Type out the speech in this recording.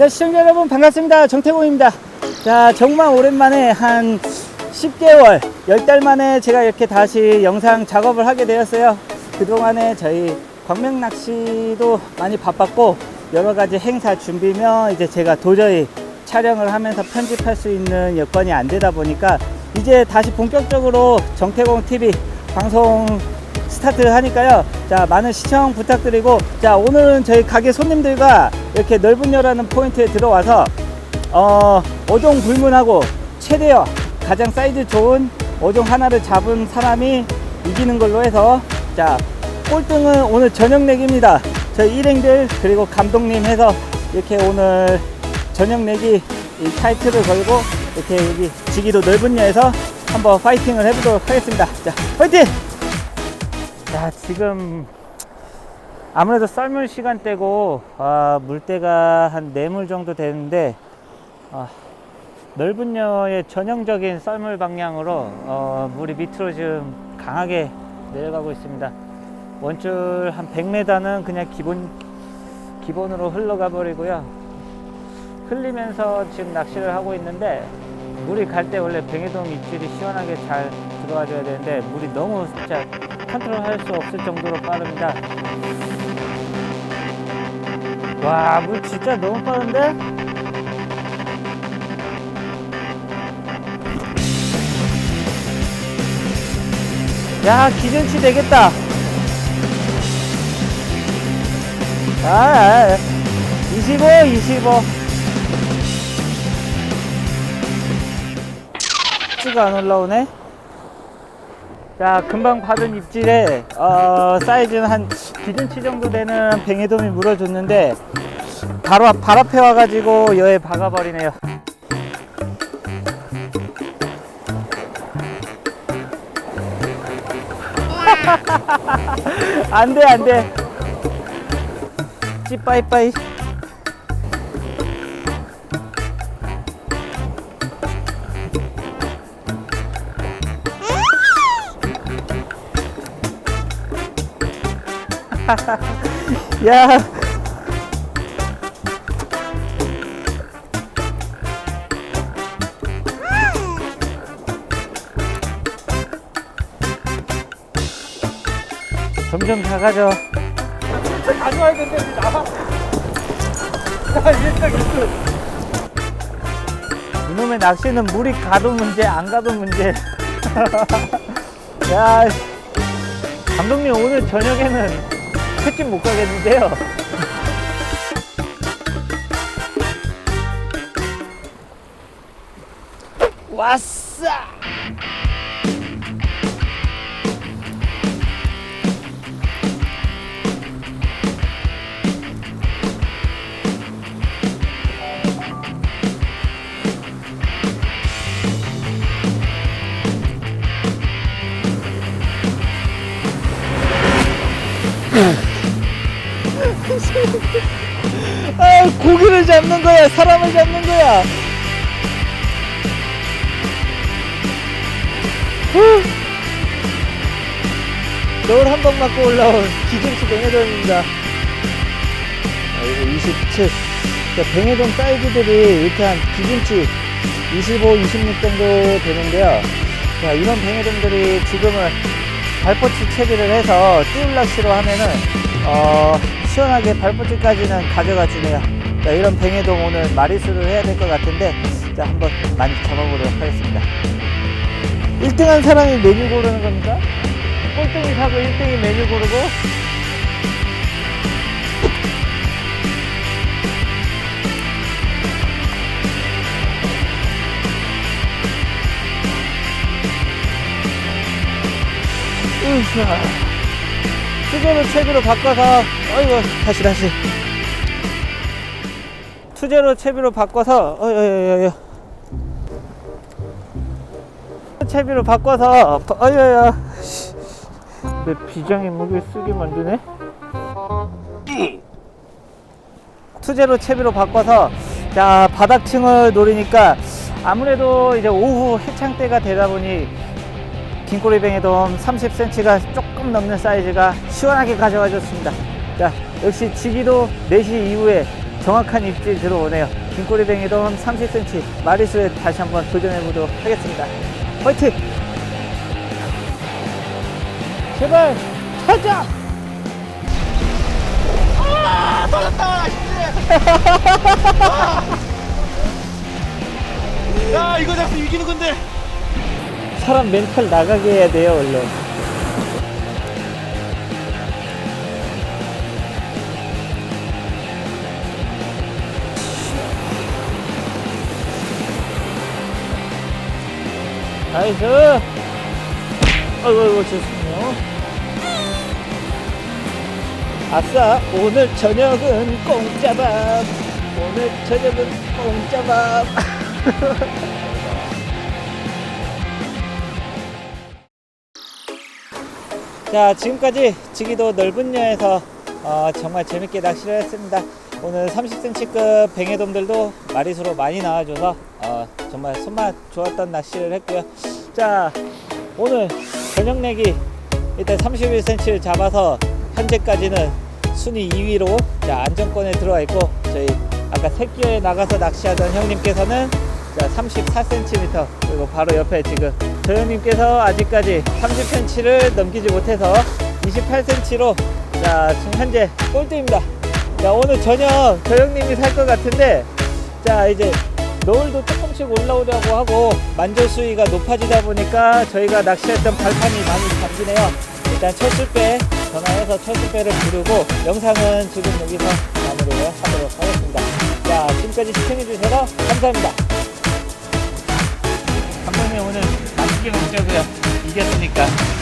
자, 시청자 여러분 반갑습니다. 정태공입니다. 자, 정말 오랜만에 한 10개월, 10달 만에 제가 이렇게 다시 영상 작업을 하게 되었어요. 그동안에 저희 광명 낚시도 많이 바빴고 여러 가지 행사 준비며 이제 제가 도저히 촬영을 하면서 편집할 수 있는 여건이 안 되다 보니까 이제 다시 본격적으로 정태공 TV 방송 스타트를 하니까요. 자, 많은 시청 부탁드리고, 자, 오늘은 저희 가게 손님들과 이렇게 넓은 여라는 포인트에 들어와서, 어, 어종 불문하고 최대어 가장 사이즈 좋은 어종 하나를 잡은 사람이 이기는 걸로 해서, 자, 꼴등은 오늘 저녁 내기입니다. 저희 일행들, 그리고 감독님 해서 이렇게 오늘 저녁 내기 이 타이틀을 걸고, 이렇게 여기 지기도 넓은 여에서 한번 파이팅을 해보도록 하겠습니다. 자, 파이팅! 자 지금 아무래도 썰물 시간대고 아, 물때가 한 4물 정도 되는데 아, 넓은 여의 전형적인 썰물 방향으로 어, 물이 밑으로 지금 강하게 내려가고 있습니다. 원줄 한 100m는 그냥 기본 기본으로 흘러가 버리고요. 흘리면서 지금 낚시를 하고 있는데 물이 갈 때 원래 뱅에돔 입질이 시원하게 잘 들어와 줘야 되는데 물이 너무 진짜 컨트롤 할 수 없을 정도로 빠릅니다. 와, 물 진짜 너무 빠른데? 야, 기준치 되겠다. 아, 아, 25, 25. 찌가 안 올라오네. 자, 금방 받은 입질에 어, 사이즈는 한 기준치 정도 되는 뱅에돔이 물어줬는데 바로 앞- 발 앞에 와가지고 여에 박아버리네요. 안 돼, 안 돼. 찌 빠이빠이. 야. 점점 작아져. 가져와야 되는데 나와. 야, 일등 일등. 이놈의 낚시는 물이 가도 문제, 안 가도 문제. 야, 감독님 오늘 저녁에는 횟집 못 가겠는데요. 왔어! 아, 고기를 잡는 거야, 사람을 잡는 거야. 후. 겨울 한 번 맞고 올라온 기준치 뱅에돔입니다. 아, 이거 27. 그러니까 뱅에돔 사이즈들이 이렇게 한 기준치 25, 26 정도 되는데요. 자, 이런 뱅에돔들이 지금은 발포치 채비를 해서 띄울 낚시로 하면은 어, 시원하게 발포치까지는 가져가 주네요. 자, 이런 뱅에돔 오늘 마리수를 해야 될 것 같은데 자, 한번 많이 잡아보도록 하겠습니다. 1등한 사람이 메뉴 고르는 겁니까? 꼴등이 사고 1등이 메뉴 고르고 으쌰 투제로 채비로 바꿔서 어이구 다시 다시. 투제로 채비로 바꿔서 어여여여 채비로 바꿔서 어여여 내 비장의 무게 쓰게 만드네? 투제로 채비로 바꿔서 자 바닥층을 노리니까 아무래도 이제 오후 해창 때가 되다 보니 긴꼬리뱅에돔 30cm가 조금 넘는 사이즈가 시원하게 가져와 줬습니다. 자, 역시 지기도 4시 이후에 정확한 입질 들어오네요. 긴꼬리뱅이도 한 30cm 마리수에 다시 한번 도전해 보도록 하겠습니다. 화이팅! 제발 찾아! 아, 떨렸다! 야, 이거 잡으면 이기는 건데. 사람 멘탈 나가게 해야 돼요, 원래. 나이스! 아이고, 아이고, 죄송해요. 아싸, 오늘 저녁은 공짜밥! 오늘 저녁은 공짜밥! 자 지금까지 지기도 넓은 녀에서 어, 정말 재밌게 낚시를 했습니다. 오늘 30cm급 뱅에돔들도 마리수로 많이 나와줘서 어, 정말 손맛 좋았던 낚시를 했고요. 자 오늘 저녁 내기 일단 31cm를 잡아서 현재까지는 순위 2위로 자, 안정권에 들어와 있고 저희 아까 새끼에 나가서 낚시하던 형님께서는 자, 34cm 그리고 바로 옆에 지금 저 형님께서 아직까지 30cm를 넘기지 못해서 28cm로 자 지금 현재 꼴등입니다. 자 오늘 저녁 저 형님이 살 것 같은데 자 이제 노을도 조금씩 올라오려고 하고 만조 수위가 높아지다 보니까 저희가 낚시했던 발판이 많이 잠기네요. 일단 철수배 전화해서 철수배를 부르고 영상은 지금 여기서 마무리를 하도록 하겠습니다. 자 지금까지 시청해주셔서 감사합니다. 감독님 오늘 맛있게 먹자고요. 이겼으니까.